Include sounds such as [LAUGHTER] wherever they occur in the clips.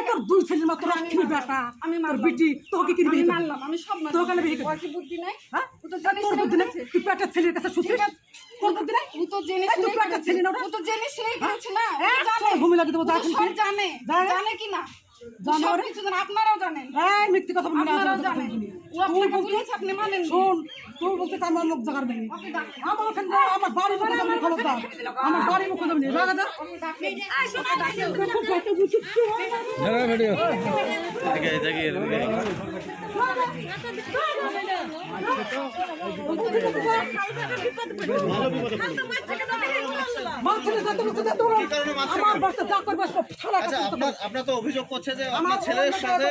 এই তোর দুই ছেলের মা তোর বেটা আমি আমি বিটি তোকে কি আমি বিয়ে আমি সব মানলাম তোর কেন বিয়ে করবি? বুদ্ধি নাই? হ্যাঁ? তো জানিস তোর বুদ্ধি নেই? তুই পেটের ছেলের কাছে শুছিস আছে। তোর বুদ্ধি নেই? ও তো জেনে এই, তুই পেটের ছেলে না? ও তো জেনে করেছে না ও হ্যাঁ, তো জানে দেবো, তুই। জানে। জানে? জানে কি না? জানে সব ওরে? কিছু জানে আপনারাও জানেন এই মিথ্যে কথা বলবি না আপনারাও জানেন তুই বলতে- আপনি মানেন শোন তুই বলতে আমার লোক জাগার ওকে আমার ওখানে আমার বাড়ি মুখে যাবি খবরদার আমার বাড়ি মুখে যাবি জাগা যা? মা ছেলে যত কিছু যত আমার বাচ্চা যা করবে সব ছাড়া আচ্ছা আপনার আপনার তো অভিযোগ করছে যে আপনার ছেলের অভিযোগ সাথে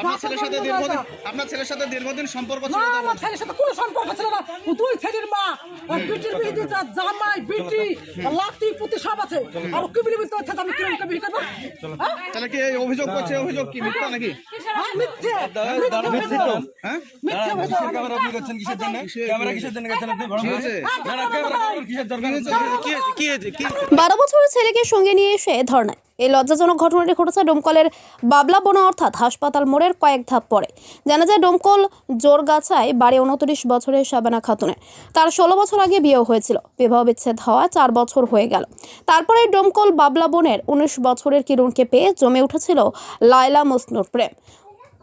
আপনার ছেলের সাথে দীর্ঘদিন আপনার ছেলের সাথে দীর্ঘদিন সম্পর্ক ছিল তো আমার ছেলের সাথে কোনো সম্পর্ক ছিল না। দুই ছেলের মা ওর বিটির বিয়ে জামাই বিটি লাতি পুতি সব আছে। আর কি বিলি বিতে আছে আমি কিরম বিয়ে করব? হ্যাঁ? তাহলে কি এই অভিযোগ করছে? অভিযোগ কি মিথ্যা নাকি? হ্যাঁ মিথ্যে। মিথ্যে হ্যাঁ? মিথ্যে ক্যামেরা আপনি করছেন কিসের জন্য? ক্যামেরা কিসের জন্য করছেন আপনি? কি হয়েছে? না না ক্যামেরা কিসের দরকার? কি হয়েছে? কি হয়েছে? কি বারো বছরের ছেলেকে সঙ্গে নিয়ে এসে ধর্নায়। এই লজ্জাজনক ঘটনাটি ঘটেছে ডোমকলের বাবলা বোনা অর্থাৎ হাসপাতাল মোড়ের কয়েক ধাপ পরে। জানা যায়, ডোমকল জোরগাছায় বাড়ি উনত্রিশ বছরের শাবানা খাতুনের। তার ষোলো বছর আগে বিয়ে হয়েছিল। বিবাহ বিচ্ছেদ হওয়া চার বছর হয়ে গেল। তারপরে ডোমকল বাবলা বোনের উনিশ বছরের কিরণকে পেয়ে জমে উঠেছিল লায়লা মসনুর প্রেম।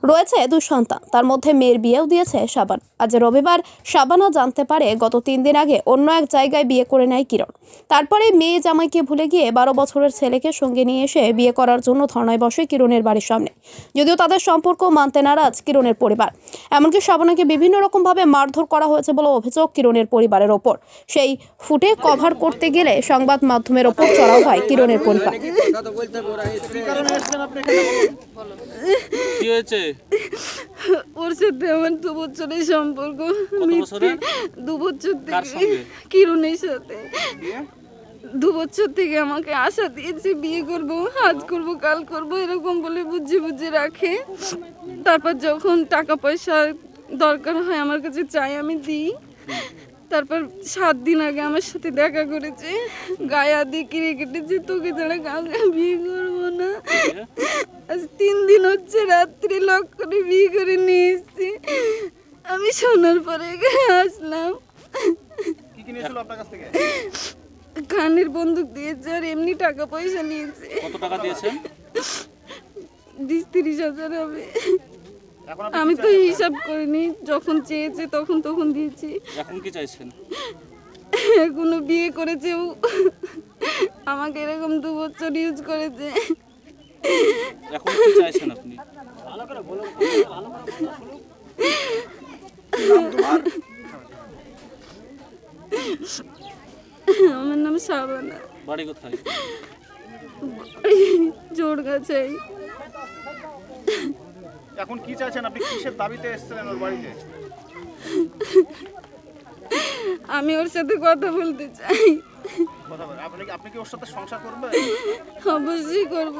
রয়েছে দুই সন্তান। তার মধ্যে মেয়ের বিয়েও দিয়েছে শাবান আজ রবিবার শাবানা জানতে পারে গত তিন দিন আগে অন্য এক জায়গায় বিয়ে করে নেয় কিরণ। তারপরে মেয়ে জামাইকে ভুলে গিয়ে বারো বছরের ছেলেকে সঙ্গে নিয়ে এসে বিয়ে করার জন্য ধর্নায় বসে কিরণের বাড়ির সামনে। যদিও তাদের সম্পর্ক মানতে নারাজ কিরণের পরিবার। এমনকি শাবানাকে বিভিন্ন রকমভাবে মারধর করা হয়েছে বলে অভিযোগ কিরণের পরিবারের ওপর। সেই ফুটে কভার করতে গেলে সংবাদ মাধ্যমের ওপর চড়াও হয় কিরণের পরিবার। কি হয়েছে? [LAUGHS] ওর সাথে আমার দু বছরের সম্পর্ক বছরের? দু বছর থেকে? কিরণের সাথে। দু বছর থেকে আমাকে আশা দিয়েছে বিয়ে করব আজ করব কাল করব এরকম বলে বুঝিয়ে বুঝিয়ে রাখে। তারপর যখন টাকা পয়সা দরকার হয় আমার কাছে চাই আমি দিই। তারপর সাত দিন আগে আমার সাথে দেখা করেছে। গায়ে দিয়ে কিনে কেটেছে তোকে ছাড়া কাউকে বিয়ে করব না। আজ তিন দিন হচ্ছে রাত্রি লক করে বিয়ে করে নিয়ে এসছি আমি শোনার পরে এখানে আসলাম। কি কি নিয়েছিল আপনার কাছ থেকে? খানের বন্দুক দিয়েছে আর এমনি টাকা পয়সা নিয়েছে। কত টাকা দিয়েছেন? বিশ তিরিশ হাজার হবে। আমি তো হিসাব করিনি যখন চেয়েছে তখন তখন দিয়েছি। এখন কি চাইছেন? এখনও বিয়ে করেছে ও। আমাকে এরকম দু বছর ইউজ করেছে। এখন কি চাইছেন আপনি? আমার নাম শাবানা। বাড়ি কোথায়? জোর গাছাই এখন কি চাইছেন? আপনি কিসের দাবিতে এসেছিলেন ওর বাড়িতে? আমি ওর সাথে কথা বলতে চাই। কথা বলেন। আপনি আপনি কি ওর সাথে সংসার করবেন? অবশ্যই করব।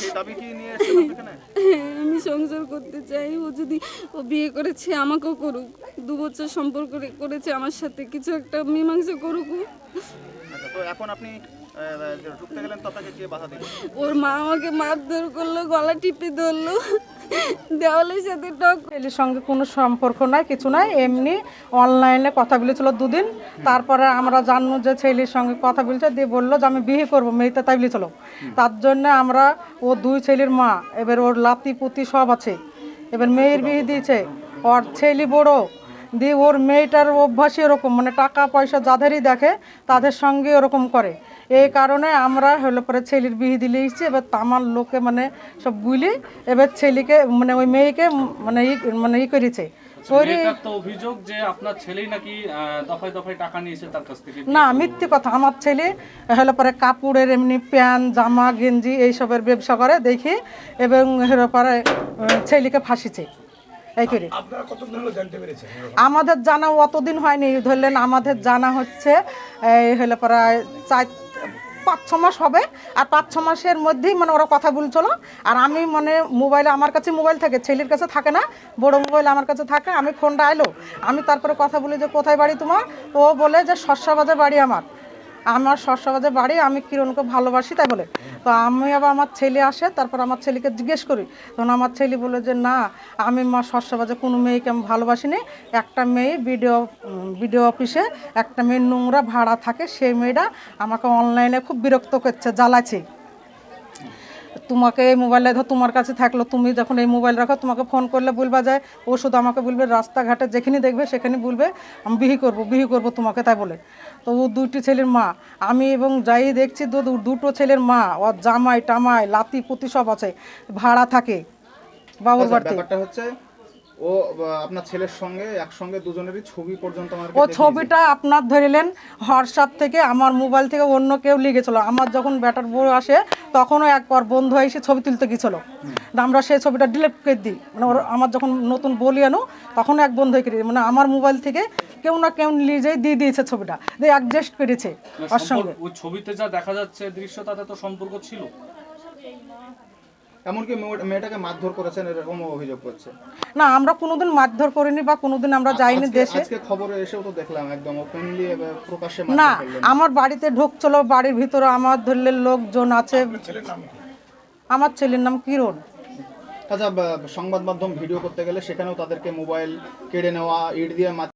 সেই দাবি কি নিয়ে এসেছেন এখানে? হ্যাঁ, আমি সংসার করতে চাই। ও যদি ও বিয়ে করেছে আমাকেও করুক। দু বছর সম্পর্ক করেছে আমার সাথে। কিছু একটা মীমাংসা করুক আচ্ছা তো এখন আপনি ঢুকতে গেলেন আপনাকে কে বাধা দিল ওর মা আমাকে মারধর করল, গলা টিপে ধরলো, দেওয়ালের সাথে টক ছেলের সঙ্গে কোনো সম্পর্ক নাই, কিছু নাই, এমনি অনলাইনে কথা বলেছিল দুদিন। তারপরে আমরা জানলো যে ছেলের সঙ্গে কথা বলছে, দিয়ে বলল যে আমি বিয়ে করব মেয়েতে তাই বলেছিল। তার জন্য আমরা, ও দুই ছেলের মা, এবার ওর লাতি পুতি সব আছে। এবার মেয়ের বিয়ে দিয়েছে, ওর ছেলে বড়, দিয়ে ওর মেয়েটার অভ্যাসই এরকম মানে টাকা পয়সা যাদেরই দেখে, তাদের সঙ্গে ওরকম করে। এই কারণে আমরা হলো পরে ছেলের বিয়ে দিলে এসেছি এবার তামার লোকে মানে সব বুঝলি এবার ছেলেকে মানে ওই মেয়েকে মানে ই মানে ই করেছে। করে মেয়েটার তো অভিযোগ যে আপনার ছেলেই নাকি দফায় দফায় টাকা নিয়েছে তার কাছ থেকে। না মিথ্যে কথা। আমার ছেলে হলো পরে কাপড়ের এমনি প্যান্ট জামা গেঞ্জি এইসবের ব্যবসা করে দেখি এবং হলো পরে আহ, ছেলেকে ফাঁসিছে এই করে আমাদের জানা অতদিন হয়নি। ধরলেন আমাদের জানা হচ্ছে এই হলে প্রায় চার পাঁচ, ছ মাস হবে, আর পাঁচ, ছ মাসের মধ্যেই মানে ওরা কথা বলছিল আর আমি মানে মোবাইলে আমার কাছে মোবাইল থাকে, ছেলের কাছে থাকে না, বড় মোবাইল আমার কাছে থাকে, আমি ফোনটা এলো আমি তারপরে কথা বলি যে, কোথায় বাড়ি তোমার? ও বলে যে শস্যবাজে বাড়ি আমার। আমার শস্যবাজে বাড়ি, আমি কিরণকে ভালোবাসি, তাই বলে। তো আমি আবার আমার ছেলে আসে, তারপর আমার ছেলেকে জিজ্ঞেস করি। তখন আমার ছেলে বলে যে, না, আমি মা শস্যবাজে কোনো মেয়েকে আমি ভালোবাসি নি একটা মেয়ে বিডিও বিডিও অফিসে, একটা মেয়ে নোংরা ভাড়া থাকে, সেই মেয়েটা আমাকে অনলাইনে খুব বিরক্ত করছে, জ্বালাচ্ছে। তোমাকে এই মোবাইলে ধর তোমার কাছে থাকল তুমি যখন এই মোবাইল রাখো তোমাকে ফোন করলে বলবা যায়। ও শুধু আমাকে বলবে রাস্তাঘাটে যেখানে দেখবে সেখানে বলবে আমি বিহি করব বিহি করব তোমাকে তাই বলে। তো ও দুইটি ছেলের মা। আমি এবং যাই দেখছি দুটো ছেলের মা ও জামাই টামাই লাতি পুতি সব আছে ভাড়া থাকে বাবুর আচ্ছা, বাড়িতে। হচ্ছে ও আপনার ছেলের সঙ্গে একসঙ্গে দুজনেরই ছবি পর্যন্ত আমার ও ছবিটা আপনার ধরিলেন হোয়াটসঅ্যাপ থেকে আমার মোবাইল থেকে অন্য কেউ লিখেছিল। আমার যখন ব্যাটার বউ আসে তখনও একবার বন্ধু এসে ছবি তুলতে গেছিল আমরা সেই ছবিটা ডিলিট করে দিই। মানে ওর আমার যখন নতুন বলি আনো তখন এক বন্ধু করে দিই। মানে আমার মোবাইল থেকে কেউ না কেউ নিজেই দিয়ে দিয়েছে ছবিটা। দিয়ে অ্যাডজাস্ট করেছে ওর সঙ্গে। ওই ছবিতে যা দেখা যাচ্ছে দৃশ্য তাতে তো সম্পর্ক ছিল। এমনকি মেয়েটাকে মারধর করেছেন এরকম অভিযোগ করছে। না আমরা কোনোদিন মারধর করিনি বা কোনোদিন আমরা যাইনি দেশে। আজকে খবরে এসেও তো দেখলাম একদম ওপেনলি প্রকাশ্যে না আমার বাড়িতে ঢুকছিল বাড়ির ভিতরে আমার ধরলে লোকজন আছে। আমার ছেলের নাম কিরণ। আচ্ছা সংবাদ মাধ্যম ভিডিও করতে গেলে সেখানেও তাদেরকে মোবাইল কেড়ে নেওয়া ইট দিয়ে